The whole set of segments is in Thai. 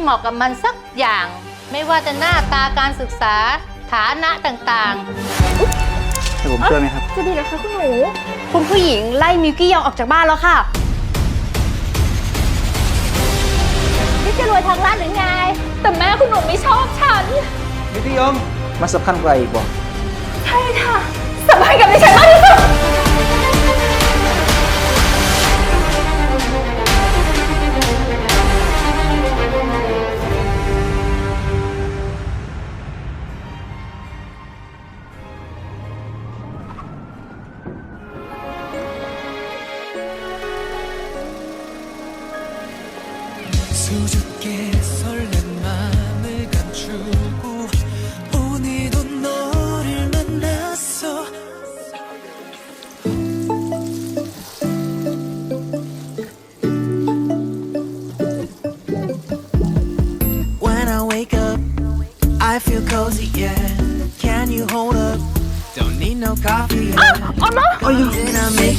เหมาะกับมันสักอย่าง ไม่ว่าจะหน้าตาการศึกษาฐานะต่างให้ผมช่วยไหมครับ จะดีเหรอคะคุณหนู คุณผู้หญิงไล่มิวกี้ยองออกจากบ้านแล้วค่ะ นี่จะรวยทางร้านหรือไง แต่แม่คุณหนูไม่ชอบฉัน มิตรยมมาสำคัญกว่าอีกบ่ ใช่ค่ะสบายกับดิฉันมากที่สุด Ayun.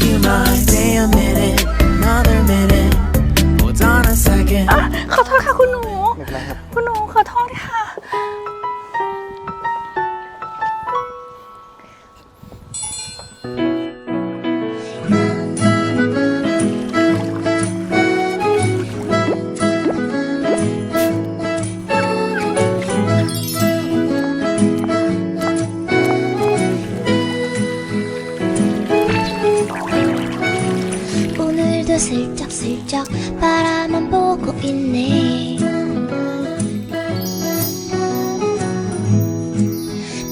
슬쩍슬쩍 바라만 보고 있네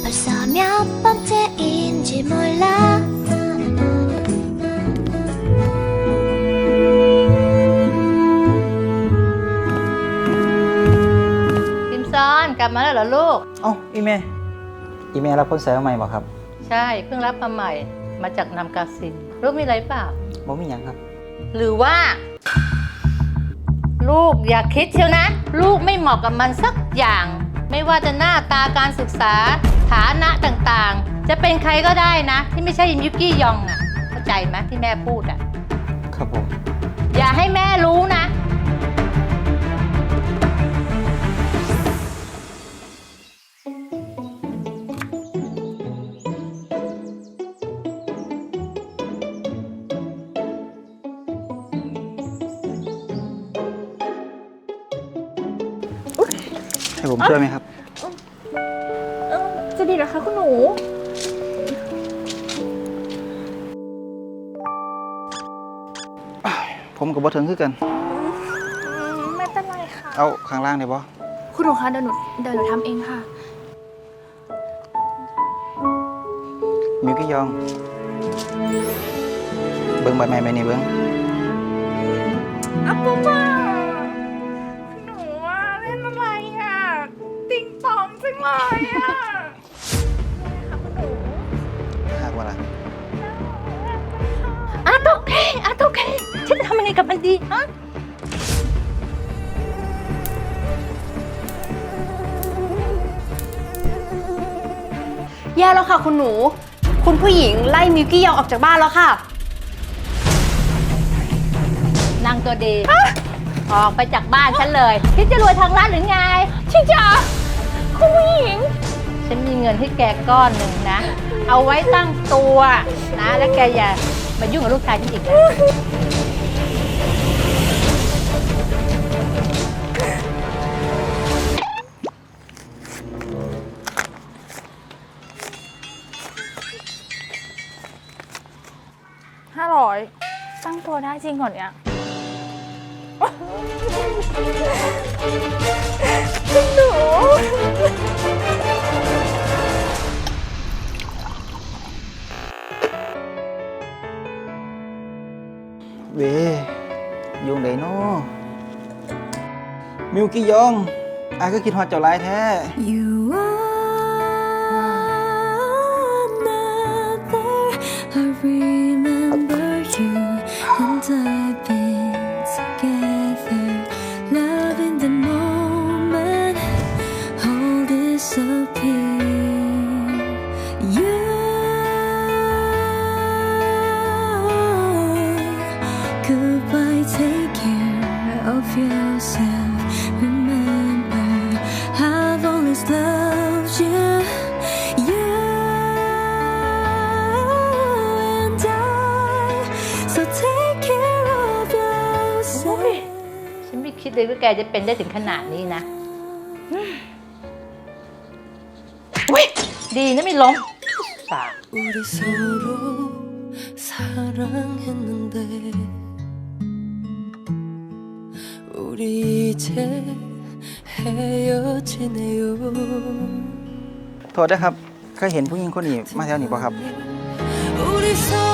벌써 몇 번째인지 몰라 ๆ ซิมซอนกลับมาแล้วเหรอลูก เอ้าอีเมอีเมรับคนใส่มาใหม่บ่ครับ ใช่ เพิ่งรับมาใหม่ มาจากนำกาซินลูกมีอะไรเปล่า บ่มีหยังครับ หรือว่า ลูกอย่าคิดเชียวนะ ลูกไม่เหมาะกับมันสักอย่าง ไม่ว่าจะหน้าตาการศึกษา ฐานะต่างๆ จะเป็นใครก็ได้นะ ที่ไม่ใช่มิวกี้ยองอะ เข้าใจไหมที่แม่พูดอะ ครับผม อย่าให้แม่รู้นะ ให้ผมช่วยไหมครับ เออจะดีเหรอคะคุณหนู ผมกับบ่ถึงคือกันอืมไม่เป็นไรค่ะ เอาข้างล่างได้บ่ คุณหนูคะเดี๋ยวหนูเดี๋ยวหนูทำเองค่ะ มิวกี้ยอง เบิ่งใบไม้ใบนี้เบิ่งอัปปะ กับมันดีฮะแย่แล้วค่ะคุณหนู คุณผู้หญิงไล่มิวกี้ยองออกจากบ้านแล้วค่ะ นางตัวดีออกไปจากบ้านฉันเลยคิดจะรวยทางร้านหรือไง ชิจ๋าคุณผู้หญิง ฉันมีเงินให้แกก้อนหนึ่งนะ เอาไว้ตั้งตัวนะ แล้วแกอย่ามายุ่งกับลูกชายฉันอีกนะ ก่อนเนี่ยคุณหนูเวยุงไดโนมิวกี้ยองอายก็คิดฮอดเจ้าหลายแท้ You ฉันไม่คิดเลยว่าแกจะเป็นได้ถึงขนาดนี้นะอืมอุ๊ยดีนะไม่ล้มสา 우리 서로 사랑했는데 우리 이제 헤어지네요 โทษนะครับ เคยเห็นผู้หญิงคนนี้มาแถวนี้ป่ะครับ 우리 서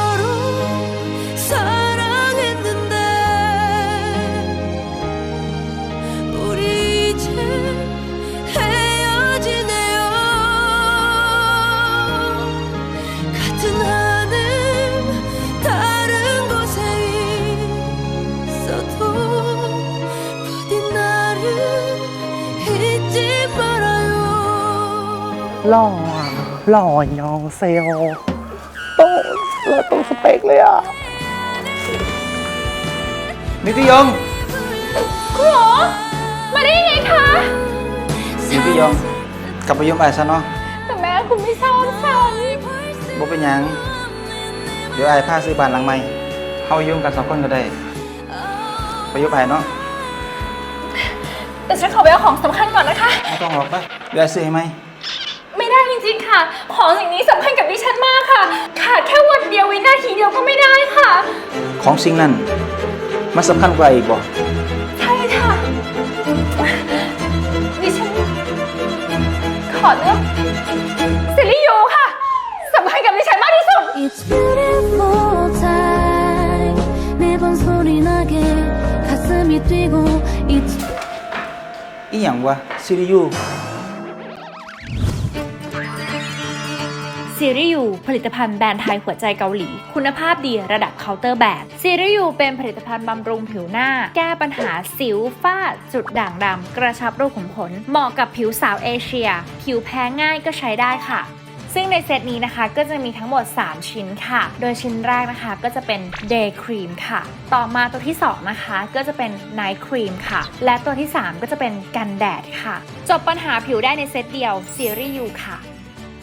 หล่ออะหล่อยองเซลโตเราตรงสเปคเลยอะมิวกี้ยองคุณหมอมาได้ยังไงคะมิวกี้ยองกลับไปยุ่มไอ้ซะเนาะแต่แม่คุณไม่ชอบฉันบ่เป็นหยัง เดี๋ยวไอ้พาซื้อบ้านหลังใหม่เฮายุ่งกันสองคนก็ได้ ไปยุ่มไอ้เนาะแต่ฉันขอไปเอาของสำคัญก่อนนะคะไม่ต้องหรอกไปเดี๋ยวไอ้ซื้อให้ไหมไม่ได้จ ริงๆค่ะ ของสิ่งนี้สำคัญกับดิฉันมากค่ะ ขาดแค่วันเดียววินาทีเดียวก็ไม่ได้ค่ะ ของสิ่งนั้นมันสำคัญกว่าอีกบ่ ใช่ค่ะ ดิฉัน ขอเลือกซิลิโยค่ะสำคัญกับดิฉันมากที่สุด It's beautiful time 매번 소리 나게 가슴이 뛰고 It's อีหยังวะซิริยู ซีรียูผลิตภัณฑ์แบรนด์ไทยหัวใจเกาหลี คุณภาพดีระดับเคาน์เตอร์แบรนด์ซีรียูเป็นผลิตภัณฑ์บำรุงผิวหน้า แก้ปัญหาสิวฝ้า จุดด่างดำ กระชับรูขุมขนเหมาะกับผิวสาวเอเชีย ผิวแพ้ง่ายก็ใช้ได้ค่ะซึ่งในเซตนี้นะคะก็จะมีทั้งหมด 3 ชิ้นค่ะ โดยชิ้นแรกนะคะก็จะเป็น Day Cream ค่ะ ต่อมาตัวที่ 2 นะคะก็จะเป็น Night Cream ค่ะ และตัวที่ 3 ก็จะเป็นกันแดดค่ะ จบปัญหาผิวได้ในเซตเดียวซีรียูค่ะ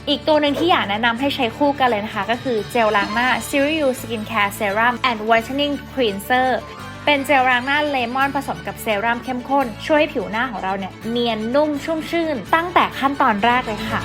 อีกตัวหนึ่งที่อยากแนะนำให้ใช้คู่กันเลยนะคะ ก็คือเจลล้างหน้า Serial Skin Care Serum and Whitening Cleanser เป็นเจลล้างหน้าเลมอนผสมกับเซรั่มเข้มข้น ช่วยให้ผิวหน้าของเราเนี่ยเนียนนุ่มชุ่มชื่น ตั้งแต่ขั้นตอนแรกเลยค่ะ